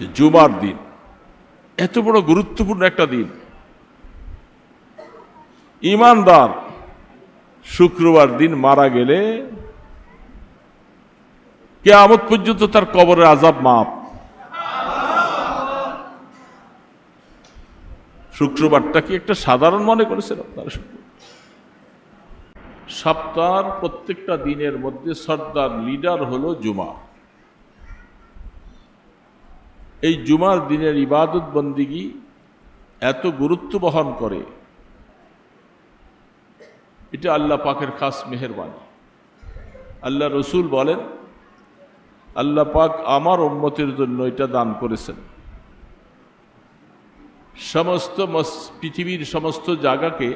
যে জুমার দিন। এত বড় গুরুত্বপূর্ণ একটা দিন। ইমানদার শুক্রবার দিন মারা গেলে কে কেয়ামত পর্যন্ত তার কবরের আজাব মাপ শুক্রবারটা কি একটা সাধারণ মনে করেছেন আপনারা? সপ্তাহের প্রত্যেকটা দিনের মধ্যে সর্দার লিডার হলো জুমা। এই জুমার দিনের ইবাদত বন্দিগি এত গুরুত্ব বহন করে। এটা আল্লাহ পাকের খাস মেহরবানি। আল্লাহ রসুল বলেন, আল্লাহ পাক আমার উম্মতের জন্য এটা দান করেছেন। সমস্ত পৃথিবীর সমস্ত জায়গাকে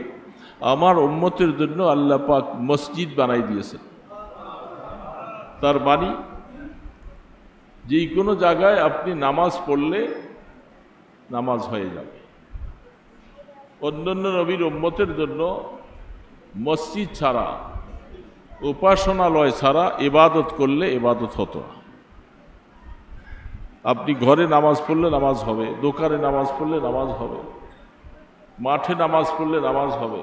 আমার উম্মতের জন্য আল্লাহ পাক মসজিদ বানাই দিয়েছেন। তার বাণী যে কোনো জায়গায় আপনি নামাজ পড়লে নামাজ হয়ে যাবে। অন্যান্য নবীর উম্মতের জন্য মসজিদ ছাড়া, উপাসনালয় ছাড়া ইবাদত করলে ইবাদত হতো না। আপনি ঘরে নামাজ পড়লে নামাজ হবে, দোকানে নামাজ পড়লে নামাজ হবে, মাঠে নামাজ পড়লে নামাজ হবে।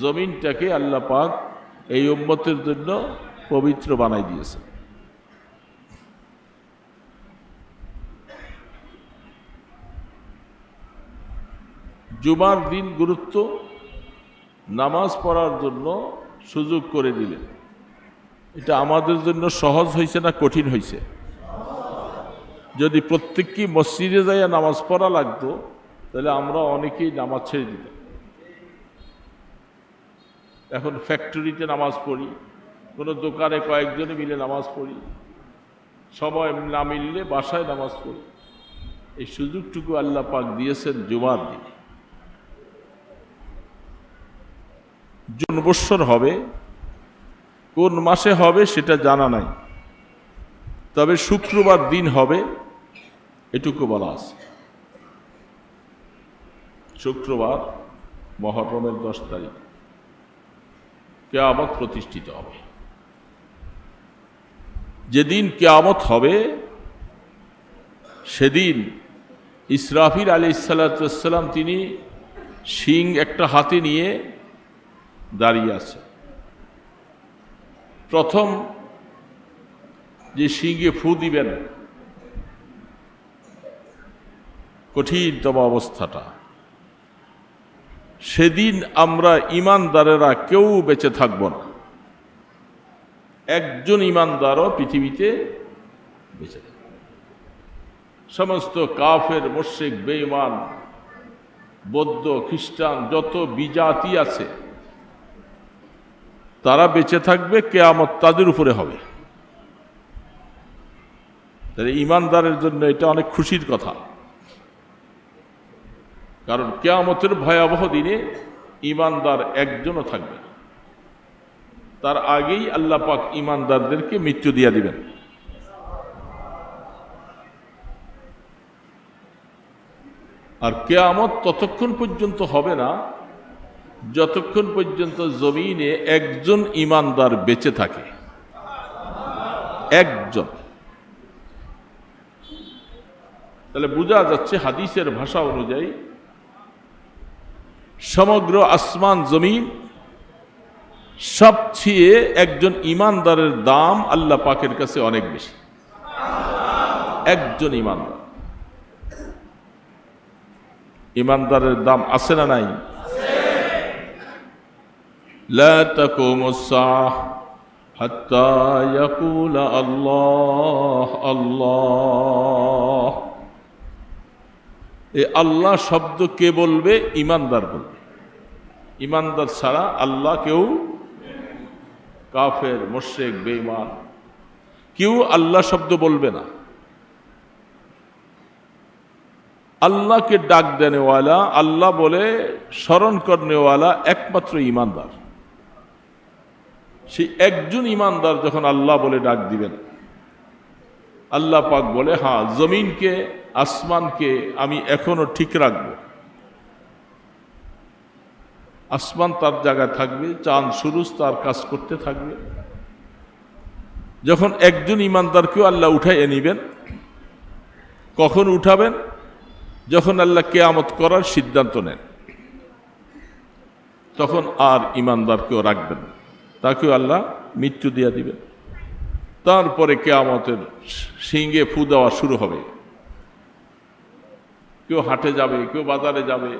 জমিনটাকে আল্লাহ পাক এই উম্মতের জন্য পবিত্র বানাই দিয়েছে জুমার দিন গুরুত্ব নামাজ পড়ার জন্য সুযোগ করে দিলেন। এটা আমাদের জন্য সহজ হয়েছে না কঠিন হয়েছে? যদি প্রত্যেককে মসজিদে যাইয়া নামাজ পড়া লাগতো, তাহলে আমরা অনেকেই নামাজ ছেড়ে দিতাম। এখন ফ্যাক্টরিতে নামাজ পড়ি, কোনো দোকানে কয়েকজনে মিলে নামাজ পড়ি সময় না মিললে বাসায় নামাজ পড়ি। এই সুযোগটুকু আল্লাহ পাক দিয়েছেন জুমার দিনে। জুন বৎসর হবে। কোন মাসে হবে সেটা জানা নাই। তবে শুক্রবার দিন হবে, এটুকু বলা আছে। শুক্রবার, মহরমের দশ তারিখ। কেয়ামত প্রতিষ্ঠিত হবে। যেদিন কেয়ামত হবে, সেদিন ইসরাফিল আলী সাল্লাম তিনি শিং একটা হাতে নিয়ে দাঁড়িয়ে আছে। প্রথম যে শিঙে ফু দিবেন, কঠিনতম অবস্থাটা। সেদিন আমরা ইমানদারেরা কেউ বেঁচে থাকব না। একজন ইমানদারও পৃথিবীতে বেঁচে থাকবে। সমস্ত কাফের মোশেক বেঈমান, বৌদ্ধ, খ্রিস্টান, যত বিজাতি আছে তারা বেঁচে থাকবে, কেয়ামত তাদের উপরে হবে। ইমানদারের জন্য এটা অনেক খুশির কথা। কারণ কেয়ামতের ভয়াবহ দিনে ইমানদার একজনও থাকবে তার আগেই আল্লাহ পাক ইমানদারদেরকে মৃত্যু দিয়ে দিবেন। আর কেয়ামত ততক্ষণ পর্যন্ত হবে না যতক্ষণ পর্যন্ত জমিনে একজন ইমানদার বেঁচে থাকে, একজন। তাহলে বোঝা যাচ্ছে হাদিসের ভাষা অনুযায়ী সমগ্র আসমান জমিন সবচেয়ে একজন ইমানদারের দাম আল্লাহ পাকের কাছে অনেক বেশি। একজন ইমানদার। ইমানদারের দাম আছে না নাই? لا تقوم الساعة حتى يقول الله الله এই আল্লাহ শব্দ কে বলবে ইমানদার বলবে ইমানদার ছাড়া আল্লাহ কেউ কাফের মোশেক বেঈমান কেউ আল্লাহ শব্দ বলবে না আল্লাহকে ডাক দেনেওয়ালা আল্লাহ বলে স্মরণ করনেওয়ালা একমাত্র ইমানদার সেই একজন ইমানদার যখন আল্লাহ বলে ডাক দিবেন, আল্লাহ পাক বলে হ্যাঁ জমিনকে, আসমানকে আমি এখনও ঠিক রাখব। আসমান তার জায়গায় থাকবে, চাঁদ, সুরুজ তার কাজ করতে থাকবে। যখন একজন ইমানদারকেও আল্লাহ উঠাইয়ে নিবেন, কখন উঠাবেন? যখন আল্লাহ কেয়ামত করার সিদ্ধান্ত নেন, তখন আর ইমানদারকেও রাখবেন না। তাকেও আল্লাহ মৃত্যু দিয়ে দিবেন। তারপরে কেয়ামতের সিংহে ফু দেওয়া শুরু হবে। কেউ হাটে যাবে, কেউ বাজারে যাবে,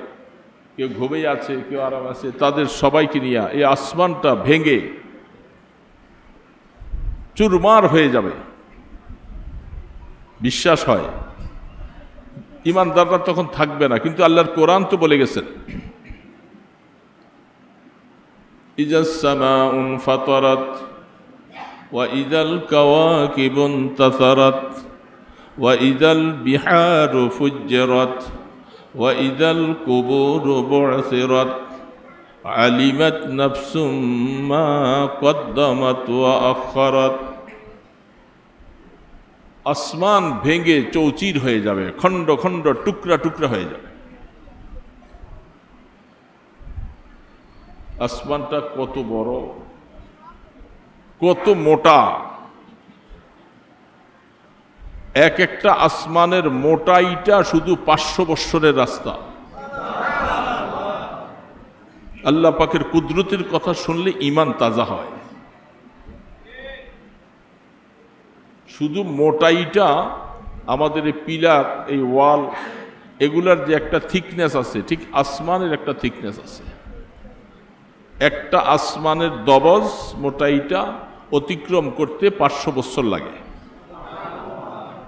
কেউ ঘুমেই আছে, কেউ আরাম আছে, তাদের সবাইকে নিয়ে এই আসমানটা ভেঙে চুরমার হয়ে যাবে। বিশ্বাস হয়। ইমানদাররা তখন থাকবে না, কিন্তু আল্লাহর কোরআন তো বলে গেছেন। ইজাসমা ফাতারাত وإذا الكواكب انتثرت وإذا البحار فجرت وإذا القبور بعثرت علمت نفس ما قدمت وأخرت আসমান ভেঙে চৌচির হয়ে যাবে খণ্ড খণ্ড টুকরা টুকরা হয়ে যাবে আসমানটা কত বড়, কত মোটা। এক একটা আসমানের মোটাইটা শুধু পাঁচশো বৎসরের রাস্তা। আল্লাহ পাকের কুদরতের কথা শুনলে ইমান তাজা হয়। শুধু মোটাইটা আমাদের এই পিলার, এই ওয়াল, এগুলার যে একটা থিকনেস আছে, ঠিক আসমানের একটা থিকনেস আছে। একটা আসমানের দবজ মোটাইটা অতিক্রম করতে পাঁচশো বছর লাগে।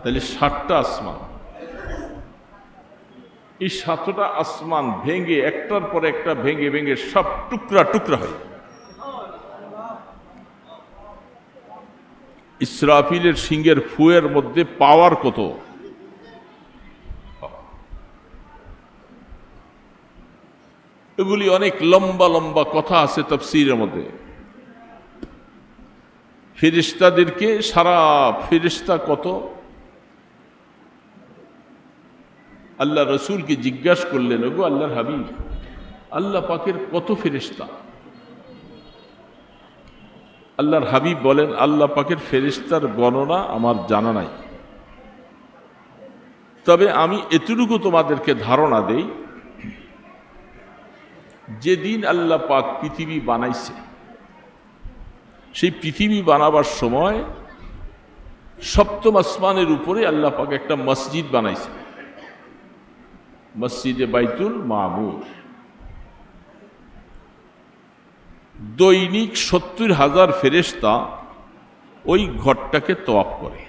তাহলে ষাটটা আসমান। এই সাতটা আসমান ভেঙে, একটার পর একটা ভেঙে ভেঙে সব টুকরা টুকরা হয়। ইসরাফিলের সিংহের ফুয়ের মধ্যে পাওয়ার কত? এগুলি অনেক লম্বা লম্বা কথা আছে তফসিরের মধ্যে। ফেরিস্তাদেরকে সারা ফেরিস্তা কত? আল্লাহ রসুলকে জিজ্ঞাসা করলেন, ওগো আল্লাহর হাবিব, আল্লাহ পাকের কত ফেরিস্তা আল্লাহর হাবিব বলেন, আল্লাহ পাকের ফেরিস্তার গণনা আমার জানা নাই। তবে আমি এতটুকু তোমাদেরকে ধারণা দেই যেদিন আল্লাহ পাক পৃথিবী বানাইছে, সেই পৃথিবী বানাবার সময় সপ্তম আসমানের উপরে আল্লাহ পাক একটা মসজিদ বানাইছে। মসজিদে বাইতুল মামুর। দৈনিক সত্তর হাজার ফেরেস্তা ওই ঘরটাকে তওয়াফ করে।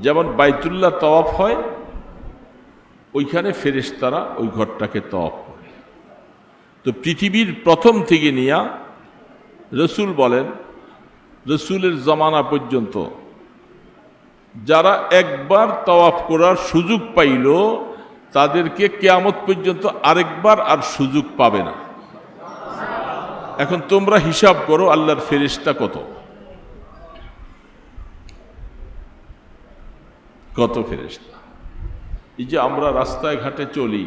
যেমন বাইতুল্লাহ তওয়াফ হয়, ওইখানে ফেরেস্তারা ওই ঘরটাকে তওয়াফ করে। তো পৃথিবীর প্রথম থেকে নিয়া রসুল বলেন, রসুলের জমানা পর্যন্ত যারা একবার তওয়াফ করার সুযোগ পাইল, তাদেরকে কেয়ামত পর্যন্ত আরেকবার আর সুযোগ পাবে না। এখন তোমরা হিসাব করো আল্লাহর ফেরিস্তা কত। কত ফেরিস্তা এই যে আমরা রাস্তায় ঘাটে চলি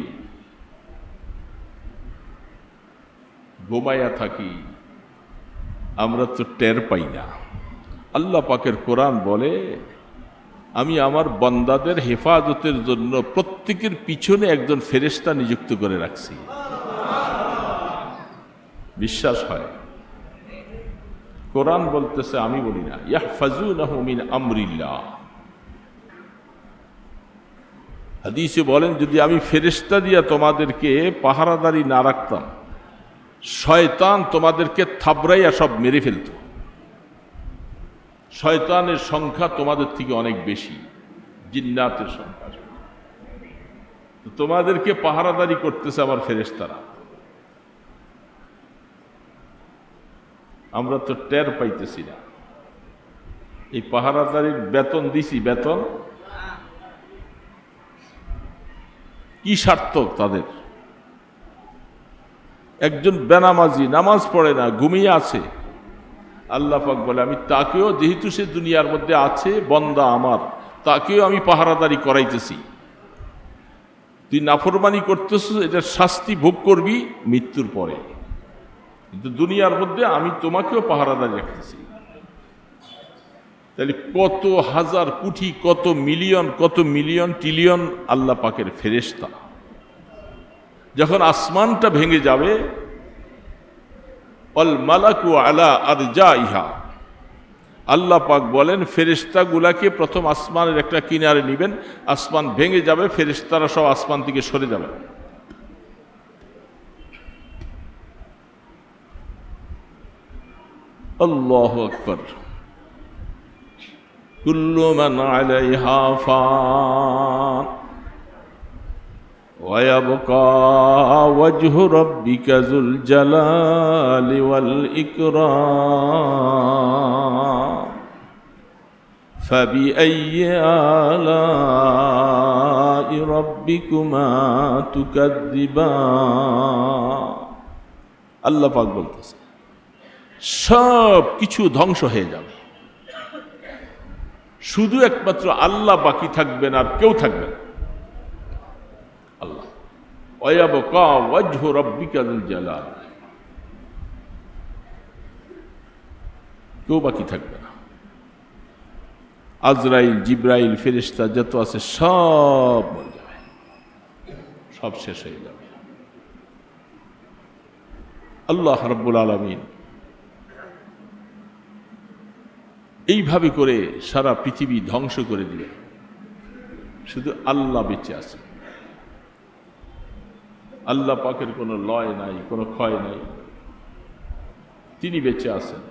ঘুমাইয়া থাকি, আমরা তো টের পাই না। আল্লাহ পাকের কোরআন বলে, আমি আমার বন্দাদের হেফাজতের জন্য প্রত্যেকের পিছনে একজন ফেরেস্তা নিযুক্ত করে রাখছি। বিশ্বাস হয়? কোরআন বলতেছে, আমি বলি না। ইয়াহফাজুন আমরিল্লাহ। হাদিসে বলেন, যদি আমি ফেরেস্তা দিয়া তোমাদেরকে পাহারাদারি না রাখতাম শয়তান তোমাদেরকে থাবড়াইয়া সব মেরে ফেলত। শয়তানের সংখ্যা তোমাদের থেকে অনেক বেশি, জিন্নাতের সংখ্যা। তোমাদেরকে পাহারাদারি করতেছে আমার ফেরেস্তারা আমরা তো টের পাইতেছি না। এই পাহারাদারির বেতন দিছি, বেতন? কি সার্থক তাদের? একজন বেনামাজি, নামাজ পড়ে না, ঘুমিয়ে আছে। আল্লাহ পাক বলে, আমি তাকেও, যেহেতু সে দুনিয়ার মধ্যে আছে, বন্দা আমার, তাকেও আমি পাহারাদারি করাইতেছি। তুই নাফরমানি করতেছ এটার শাস্তি ভোগ করবি মৃত্যুর পরে। কিন্তু দুনিয়ার মধ্যে আমি তোমাকেও পাহারাদারি রাখতেছি। তাহলে কত হাজার কোটি, কত মিলিয়ন কত মিলিয়ন ট্রিলিয়ন আল্লাহ পাকের ফেরেস্তা যখন আসমানটা ভেঙে যাবে, অল মালাকু আলা আর যা ইহা আল্লাহ পাক বলেন ফেরিস্তা গুলাকে প্রথম আসমানের একটা কিনারে নিবেন, আসমান ভেঙে যাবে ফেরিস্তারা সব আসমান থেকে সরে যাবে। আল্লাহ আকবর। কুল্লু মান আলাইহা ফান। ويبقى وجه ربك ذو الجلال والإكرام فبأي آلاء ربكما تكذبان আল্লাহ পাক বলতেছে সব কিছু ধ্বংস হয়ে যাবে শুধু একমাত্র আল্লাহ বাকি থাকবেন আর কেউ থাকবে না আল্লাহ কেউ বাকি থাকবে না। আজরাইল, জিব্রাইল ফেরিস্তা যত আছে সব মরে যাবে। সব শেষ হয়ে যাবে। আল্লাহ রব্বুল আলমিন এইভাবে করে সারা পৃথিবী ধ্বংস করে দিবে। শুধু আল্লাহ বেঁচে আছে। আল্লাহ পাকের কোনো লয় নাই, কোনো ক্ষয় নাই। তিনি বেঁচে আছেন।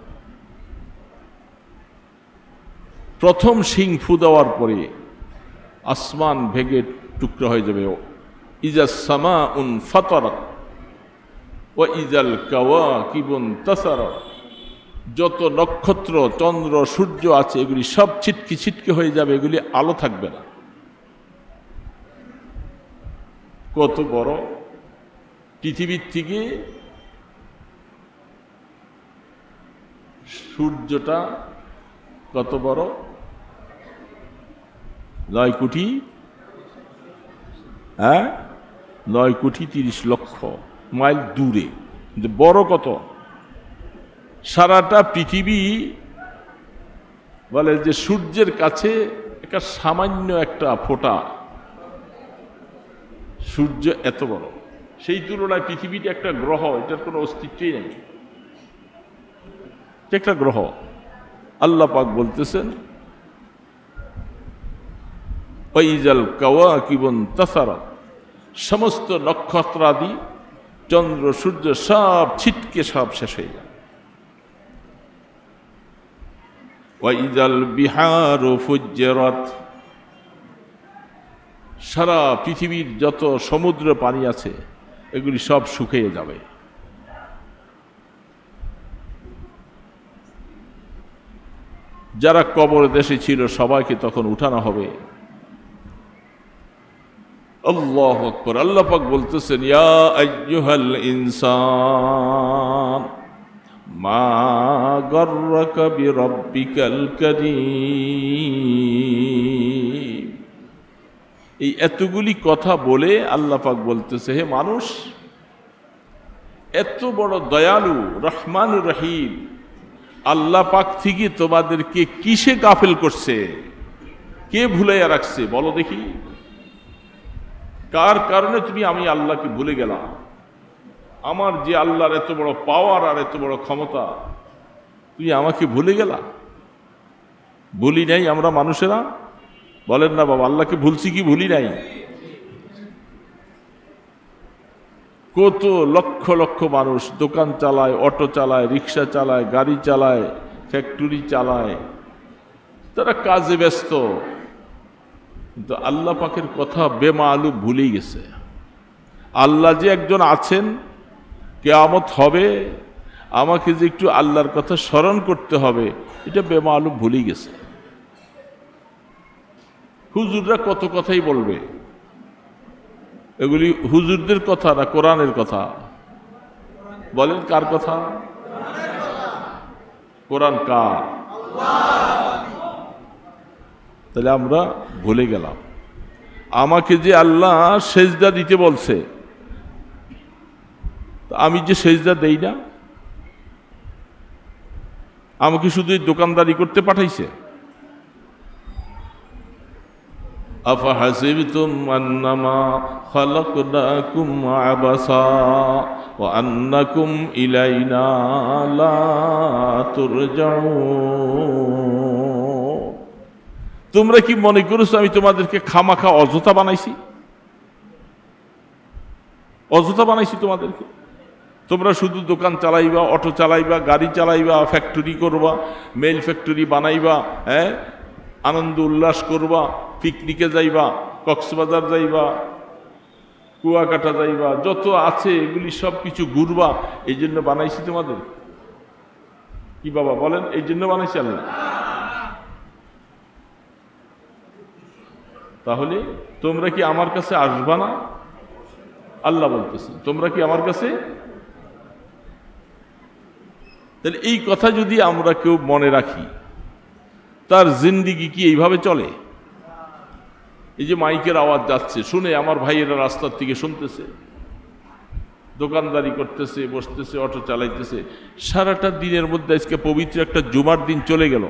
প্রথম সিং ফু দেওয়ার পরে আসমান ভেঙে টুকরো হয়ে যাবে। ও ইজা সামা উন ফাতারাত ও ইজাল কাওয়া কিবন তাসারত। যত নক্ষত্র, চন্দ্র, সূর্য আছে, এগুলি সব ছিটকি ছিটকে হয়ে যাবে, এগুলি আলো থাকবে না। কত বড় পৃথিবীর থেকে সূর্যটা কত বড়? নয় কোটি? হ্যাঁ? নয় কোটি তিরিশ লক্ষ মাইল দূরে। বড় কত? সারাটা পৃথিবী বলে যে সূর্যের কাছে একটা সামান্য একটা ফোঁটা। সূর্য এত বড়। সেই তুলনায় পৃথিবীটা একটা গ্রহ, এটার কোনো অস্তিত্বই নেই। একটা গ্রহ। আল্লাহ পাক বলতেছেন ওইজাল কাওয়া কিবন তাসারা সমস্ত নক্ষত্রাদি, চন্দ্র, সূর্য সব ছিটকে, সব শেষ হয়ে যায়। ওয়াইজাল বিহার ও ফুজ্জেরত সারা পৃথিবীর যত সমুদ্র পানি আছে এগুলি সব শুকিয়ে যাবে। যারা কবর দেশে ছিল, সবাইকে তখন উঠানো হবে। আল্লাহ আকবর। আল্লাহ পাক বলতেছেন, ইয়া আইয়ুহাল ইনসান, মা গর্রকা বিরব্বিকাল কারীম। এই এতগুলি কথা বলে আল্লাহ পাক বলতেছে, হে মানুষ, এত বড় দয়ালু রহমান রহিম, আল্লাহ পাক থেকে তোমাদেরকে কিসে গাফেল করছে? কে ভুলাইয়া রাখছে? বলো দেখি। কার কারণে তুমি আমি আল্লাহকে ভুলে গেলাম? আমার যে আল্লাহর এত বড় পাওয়ার আর এত বড় ক্ষমতা, তুমি আমাকে ভুলে গেলা? ভুলি নাই আমরা মানুষেরা? বলেন না বাবা, আল্লাহকে ভুলছি কি ভুলি নাই। কত লক্ষ লক্ষ মানুষ দোকান চালায়, অটো চালায়, রিক্সা চালায়, গাড়ি চালায়, ফ্যাক্টরি চালায়। তারা কাজে ব্যস্ত। কিন্তু আল্লাহ পাকের কথা বেমালু ভুলেই গেছে। আল্লাহ যে একজন আছেন, কেয়ামত হবে, আমাকে যে একটু আল্লাহর কথা স্মরণ করতে হবে, এটা বেমালু ভুলেই গেছে। হুজুররা কত কথাই বলবে? এগুলি হুজুরদের কথা না কোরআনের কথা? বলেন কার কথা? কোরআন কার? তাহলে আমরা ভুলে গেলাম। আমাকে যে আল্লাহ সেজদা দিতে বলছে আমি যে সেজদা দেই না? আমাকে শুধু দোকানদারি করতে পাঠাইছে? أفحسبتم أنما خلقناكم عبثا وأنكم إلينا لا ترجعون তোমরা কি মনে করেছো আমি তোমাদেরকে খামাখা অযথা বানাইছি অযথা বানাইছি তোমাদেরকে তোমরা শুধু দোকান চালাইবা অটো চালাইবা গাড়ি চালাইবা ফ্যাক্টরি করবা মেল ফ্যাক্টরি বানাইবা হ্যাঁ আনন্দ উল্লাস করবা পিকনিকে যাইবা, কক্সবাজার যাইবা, কুয়াকাটা যাইবা, যত আছে এগুলি সব কিছু ঘুরবা, এই জন্য বানাইছি তোমাদের। কি বাবা বলেন, এই জন্য বানাইছি আল্লাহ তাহলে তোমরা কি আমার কাছে আসবা না? আল্লাহ বলতেছে, তোমরা কি আমার কাছে? তাহলে এই কথা যদি আমরা কেউ মনে রাখি, তার জিন্দিগি কি এইভাবে চলে? এই যে মাইকের আওয়াজ যাচ্ছে, শুনে আমার ভাইয়েরা রাস্তার থেকে শুনতেছে। দোকানদারি করতেছে, বসতেছে, অটো চালাইতেছে। সারাটা দিনের মধ্যে আজকে পবিত্র একটা জুমার দিন চলে গেল।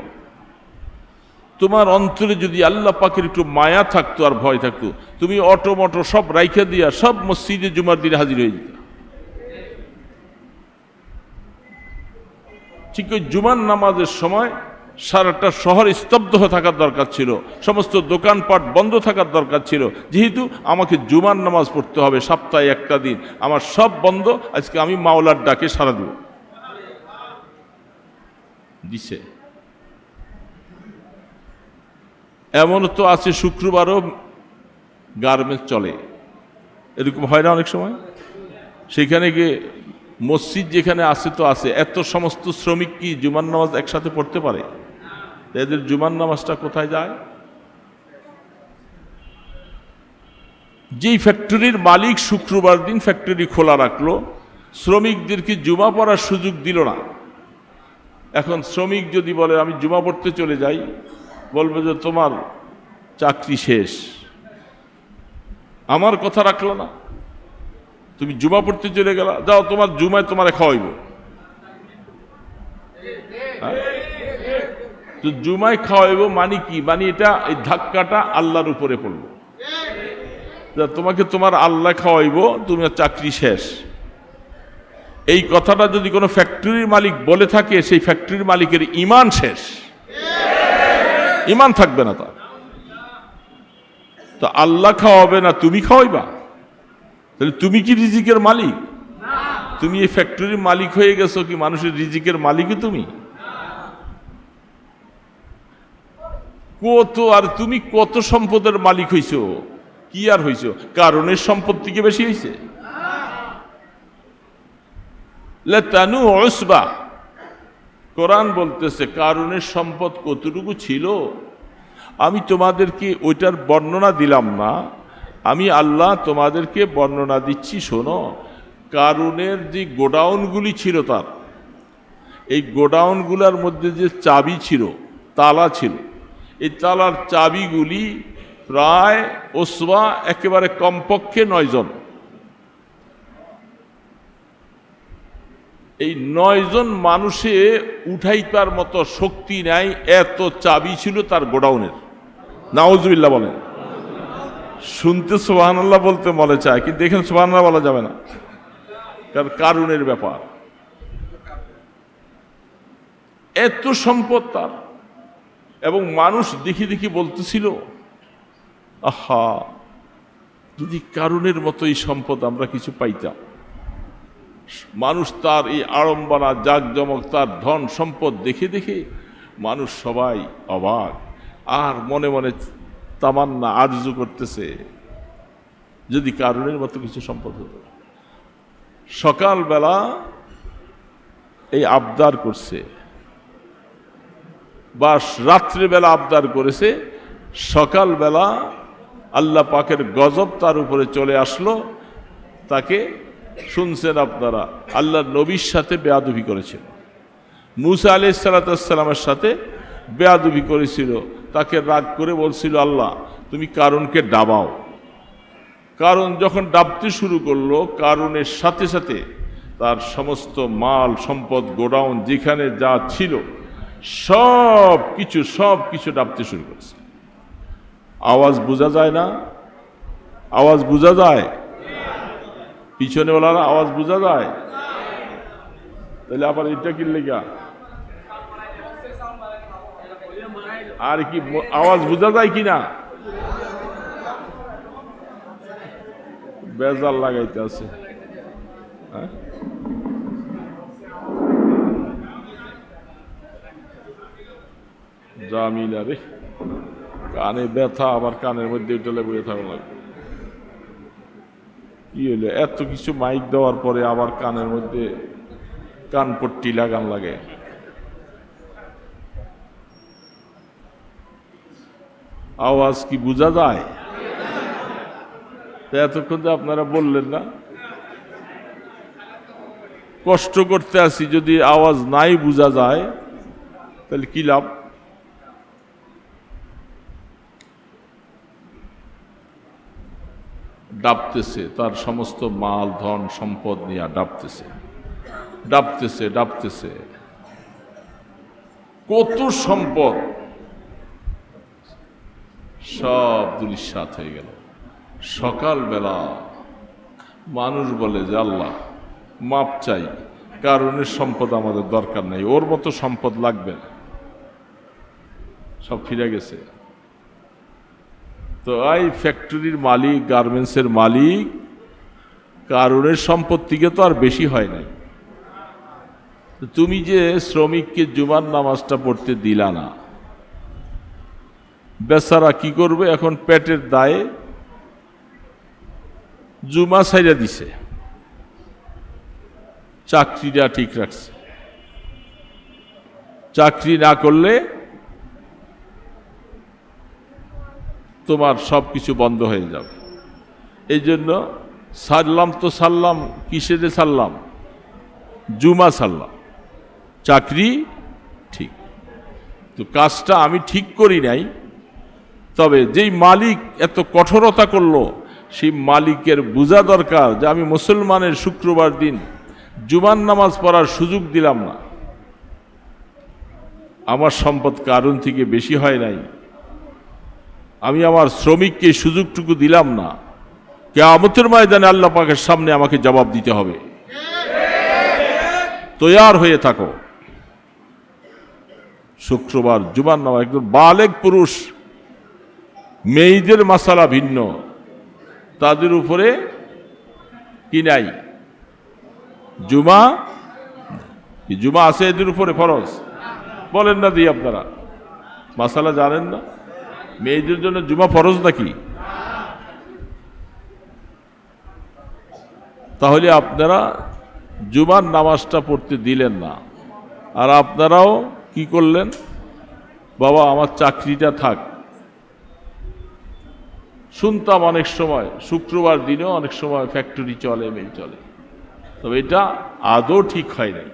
তোমার অন্তরে যদি আল্লাহ পাখির একটু মায়া থাকতো আর ভয় থাকতো, তুমি অটো মটো সব রাইখা দিয়া সব মসজিদে জুমার দিনে হাজির হয়ে যেত। ঠিক ওই জুমার নামাজের সময় সারাটা শহর স্তব্ধ হয়ে থাকার দরকার ছিল। সমস্ত দোকানপাট বন্ধ থাকার দরকার ছিল। যেহেতু আমাকে জুমার নামাজ পড়তে হবে সপ্তাহে একটা দিন। আমার সব বন্ধ। আজকে আমি মাওলার ডাকে সারা দেব। দিছে। এমন তো আছে শুক্রবারও গার্মেন্টস চলে। এরকম হয় না অনেক সময়? সেখানে গিয়ে মসজিদ যেখানে আছে তো আছে। এত সমস্ত শ্রমিক কি জুমান নামাজ একসাথে পড়তে পারে? এদের জুমার নামাজটা কোথায় যায়? যেই ফ্যাক্টরির মালিক শুক্রবার দিন ফ্যাক্টরি খোলা রাখল শ্রমিকদেরকে জুমা পড়ার সুযোগ দিল না? এখন শ্রমিক যদি বলে, আমি জুমা পড়তে চলে যাই, বলবে যে, তোমার চাকরি শেষ। আমার কথা রাখল না। তুমি জুমা পড়তে চলে গেলা, যাও তোমার জুমায় তোমার খাওয়াইব। হ্যাঁ? তো জুমায় খাওয়াইব মানে কি? মানে এটা এই ধাক্কাটা আল্লাহর উপরে পড়ল। তোমাকে তোমার আল্লাহ খাওয়াইব তুমি চাকরি শেষ। এই কথাটা যদি কোনো ফ্যাক্টরির মালিক বলে থাকে, সেই ফ্যাক্টরির মালিকের ইমান শেষ। ইমান থাকবে না তার। তো আল্লাহ খাওয়াবে না, তুমি খাওয়াইবা? তাহলে তুমি কি রিজিকের মালিক? তুমি এই ফ্যাক্টরির মালিক হয়ে গেছো কি? মানুষের রিজিকের মালিকই তুমি? কত আর তুমি কত সম্পদের মালিক হইছো? কি আর হইছো? কারণের সম্পদ থেকে বেশি হইছে? লেতানু ওসবা কোরআন বলতেছে, কারণের সম্পদ কতটুকু ছিল? আমি তোমাদেরকে ওইটার বর্ণনা দিলাম না। আমি আল্লাহ তোমাদেরকে বর্ণনা দিচ্ছি, শোনো। কারুনের যে গোডাউনগুলি ছিল তার, এই গোডাউনগুলোর মধ্যে যে চাবি ছিল, তালা ছিল এই তালার চাবিগুলি প্রায় ওসবা একেবারে কমপক্ষে নয়জন। এই নয়জন মানুষে উঠাইবার মতো শক্তি নাই, এত চাবি ছিল তার গোডাউনের। নাওজবিল্লা বলেন। শুনতে সোহান আল্লাহ বলতে মনে চায়, কিন্তু এখানে সোহান বলা যাবে না। কারণ কারুনের ব্যাপার। এত সম্পদ তার। এবং মানুষ দেখি দেখি বলতেছিল, আহা, যদি কারুনের মতো এই সম্পদ আমরা কিছু পাইতাম, মানুষ তার এই আড়ম্বনা, জাকজমক, তার ধন সম্পদ দেখে দেখে মানুষ সবাই অবাক, আর মনে মনে তামান্না আরজু করতেছে, যদি কারণের মতো কিছু সম্পদ হতো। সকালবেলা এই আবদার করছে। বা রাত্রিবেলা আবদার করেছে, সকালবেলা আল্লাহ পাকের গজব তার উপরে চলে আসলো, তাকে শুনছেন আপনারা আল্লাহ নবীর সাথে বেয়াদুবি করেছিল মুসা আলি সালাতামের সাথে বেয়াদুবি করেছিল, তাকে রাগ করে বলছিল, আল্লাহ, তুমি কারণকে ডাবাও। কারণ যখন ডাবতে শুরু করল কারণের সাথে সাথে তার সমস্ত মাল, সম্পদ, গোডাউন, যেখানে যা ছিল সব কিছু সব কিছু ডাবতে শুরু করেছে। আওয়াজ বোঝা যায় না? আওয়াজ বোঝা যায়? পিছনেওয়ালার আওয়াজ বোঝা যায়? তাহলে আবার এটা কি লেগা? আর কি আওয়াজ বোঝা যায় কি না? বেজাল লাগাইতে আছে। হ্যাঁ? রে কানে ব্যথা, আবার কানের মধ্যে উঠলে বয়ে থাকা লাগবে কি হলো এত কিছু মাইক দেওয়ার পরে আবার কানের মধ্যে কান পট্টি লাগান লাগে। আওয়াজ কি বোঝা যায়? এতক্ষণ তো আপনারা বললেন না। কষ্ট করতে আসি যদি আওয়াজ নাই বোঝা যায়, তাহলে কি লাভ? ডাবতেছে, তার সমস্ত মাল, ধন, সম্পদ নিয়ে ডাবতেছে। ডাবতেছে ডাবতেছে। কত সম্পদ? সব দুলিশাত হয়ে গেল। সকালবেলা মানুষ বলে যে, আল্লাহ, মাপ চাই। কারণের সম্পদ আমাদের দরকার নেই। ওর মতো সম্পদ লাগবে না। সব ফিরে গেছে। তো এই ফ্যাক্টরির মালিক গার্মেন্টসের মালিক কারণের সম্পত্তিকে তো আর বেশি হয় নাই। তুমি যে শ্রমিককে জুমার নামাজটা পড়তে দিলা না, বেচারা কি করবে? এখন পেটের দায়ে জুমা সাইরা দিছে। চাকরিটা ঠিক রাখছে। চাকরি না করলে তোমার সব কিছু বন্ধ হয়ে যাবে। এই জন্য সারলাম তো সারলাম কিসে যে সারলাম জুমা সারলাম চাকরি ঠিক। তো কাজটা আমি ঠিক করি নাই, তবে যেই মালিক এত কঠোরতা করল, সেই মালিকের বোঝা দরকার যে আমি মুসলমানের শুক্রবার দিন জুমান নামাজ পড়ার সুযোগ দিলাম না। আমার সম্পদ কারণ থেকে বেশি হয় নাই। আমি আমার শ্রমিককে সুযোগটুকু দিলাম না। কেয়ামতের ময়দানে আল্লাহ পাকের সামনে আমাকে জবাব দিতে হবে। তৈয়ার হয়ে থাকো। শুক্রবার জুমান নামা একজন বালেক পুরুষ, মেয়েদের মাসালা ভিন্ন, তাদের উপরে কি নাই? জুমা? জুমা আছে এদের উপরে ফরজ। বলেন না দিই আপনারা। মাসালা জানেন না? মেয়েদের জন্য জুমা ফরজ নাকি? তাহলে আপনারা জুমার নামাজটা পড়তে দিলেন না। আর আপনারাও কি করলেন? বাবা, আমার চাকরিটা থাক। শুনতাম অনেক সময়, শুক্রবার দিনেও অনেক সময় ফ্যাক্টরি চলে মেল চলে। তবে এটা আদৌ ঠিক হয় নাই।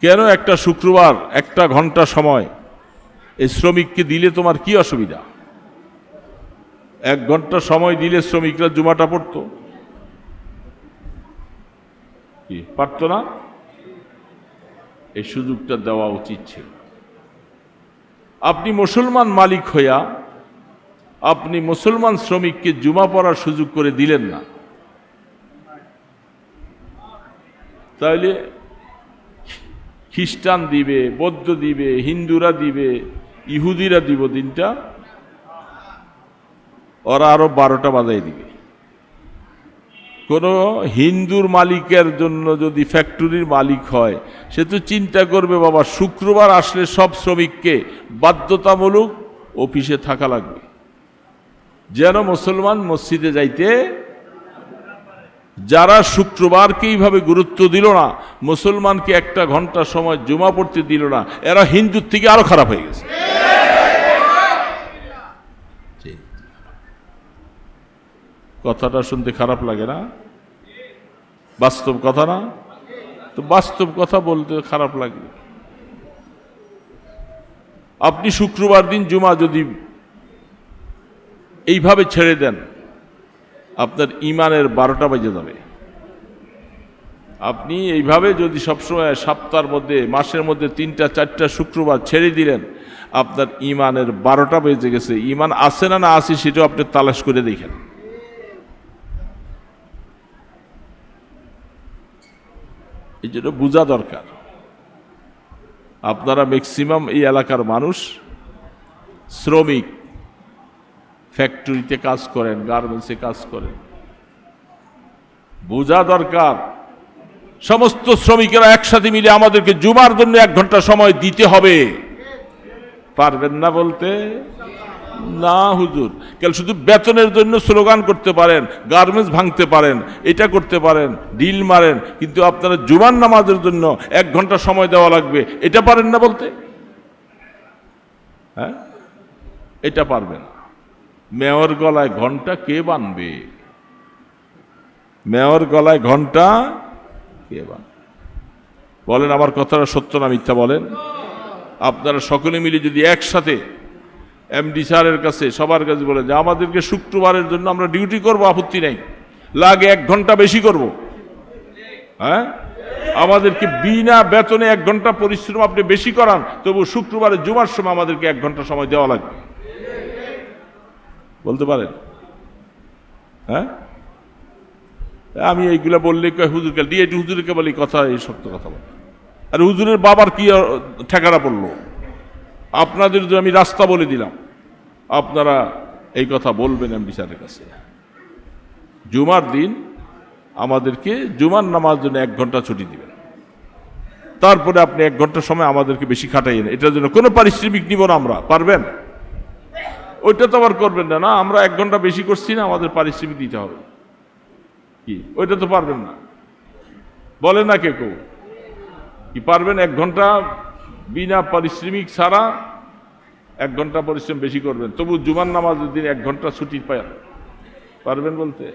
কেন একটা শুক্রবার, একটা ঘণ্টা সময় এই শ্রমিককে দিলে তোমার কি অসুবিধা? এক ঘণ্টা সময় দিলে শ্রমিকরা জুমাটা পড়তো। কি, পারত না? এই সুযোগটা দেওয়া উচিত ছিল। আপনি মুসলমান মালিক হইয়া, আপনি মুসলমান শ্রমিককে জুমা পড়ার সুযোগ করে দিলেন না। তাহলে খ্রিস্টান দিবে, বৌদ্ধ দিবে, হিন্দুরা দিবে ইহুদিরা দিব দিনটা, ওরা আরও বারোটা বাজাই দিবে। কোনো হিন্দুর মালিকের জন্য যদি ফ্যাক্টরির মালিক হয়, সে তো চিন্তা করবে, বাবা, শুক্রবার আসলে সব শ্রমিককে বাধ্যতামূলক অফিসে থাকা লাগবে। যেন মুসলমান মসজিদে যাইতে যারা শুক্রবারকে এইভাবে গুরুত্ব দিল না, মুসলমানকে একটা ঘণ্টা সময় জমা পড়তে দিল না, এরা হিন্দুর থেকে আরও খারাপ হয়ে গেছে। কথাটা শুনতে খারাপ লাগে না? বাস্তব কথা না? তো বাস্তব কথা বলতে খারাপ লাগবে আপনি শুক্রবার দিন জুমা যদি এইভাবে ছেড়ে দেন আপনার ইমানের বারোটা বাজে যাবে। আপনি এইভাবে যদি সবসময় সপ্তাহের মধ্যে, মাসের মধ্যে তিনটা, চারটা শুক্রবার ছেড়ে দিলেন, আপনার ইমানের বারোটা বেজে গেছে। ইমান আছে না না আছে সেটাও আপনি তালাশ করে দেখেন। এই জন্য বোঝা দরকার। আপনারা ম্যাক্সিমাম এই এলাকার মানুষ, শ্রমিক ফ্যাক্টরিতে কাজ করেন, গার্মেন্টসে কাজ করেন। বোঝা দরকার, সমস্ত শ্রমিকেরা একসাথে মিলে আমাদেরকে জুমার জন্য এক ঘণ্টা সময় দিতে হবে। পারবেন না বলতে? না, হুজুর। কেন, শুধু বেতনের জন্য স্লোগান করতে পারেন, গার্মেন্টস ভাঙতে পারেন, এটা করতে পারেন, ডিল মারেন, কিন্তু আপনারা জুমার নামাজের জন্য এক ঘণ্টা সময় দেওয়া লাগবে, এটা পারেন না বলতে? হ্যাঁ? এটা পারবেন। মেয়র গলায় ঘণ্টা কে বানবে? মেয়র গলায় ঘণ্টা কে বান বলেন, আমার কথাটা সত্য না মিথ্যা বলেন? আপনারা সকলে মিলে যদি একসাথে এমডি স্যারের কাছে, সবার কাছে বলে যে, আমাদেরকে শুক্রবারের জন্য আমরা ডিউটি করব, আপত্তি নেই। লাগে এক ঘণ্টা বেশি করব। হ্যাঁ? আমাদেরকে বিনা বেতনে এক ঘণ্টা পরিশ্রম আপনি বেশি করান, তবু শুক্রবারে জুমার সময় আমাদেরকে এক ঘণ্টা সময় দেওয়া লাগবে। বলতে পারেন? হ্যাঁ? আমি এইগুলা বললে হুজুরকে ডিএটি হুজুরকে বলি, কথা, এই সত্য কথা বলে। আর হুজুরের বাবার কি ঠেকারা পড়ল? আপনাদের যদি আমি রাস্তা বলে দিলাম, আপনারা এই কথা বলবেন আমি বিচারের কাছে। জুমার দিন আমাদেরকে, জুমার নামাজ জন্য এক ঘণ্টা ছুটি দিবেন। তারপরে আপনি এক ঘণ্টা সময় আমাদেরকে বেশি খাটাইয়েন এটার জন্য কোনো পারিশ্রমিক নিব না আমরা, পারবেন? ওইটা তো আবার করবেন না। না, আমরা এক ঘণ্টা বেশি করছি না, আমাদের পারিশ্রমিক দিতে হবে। কি? ওইটা তো পারবেন না। বলে না কে কেউ। কি পারবেন এক ঘণ্টা বিনা পারিশ্রমিক ছাড়া এক ঘণ্টা পরিশ্রম বেশি করবেন? তবু জুমান নামাজের দিন এক ঘণ্টা ছুটি পায় পারবেন বলতে?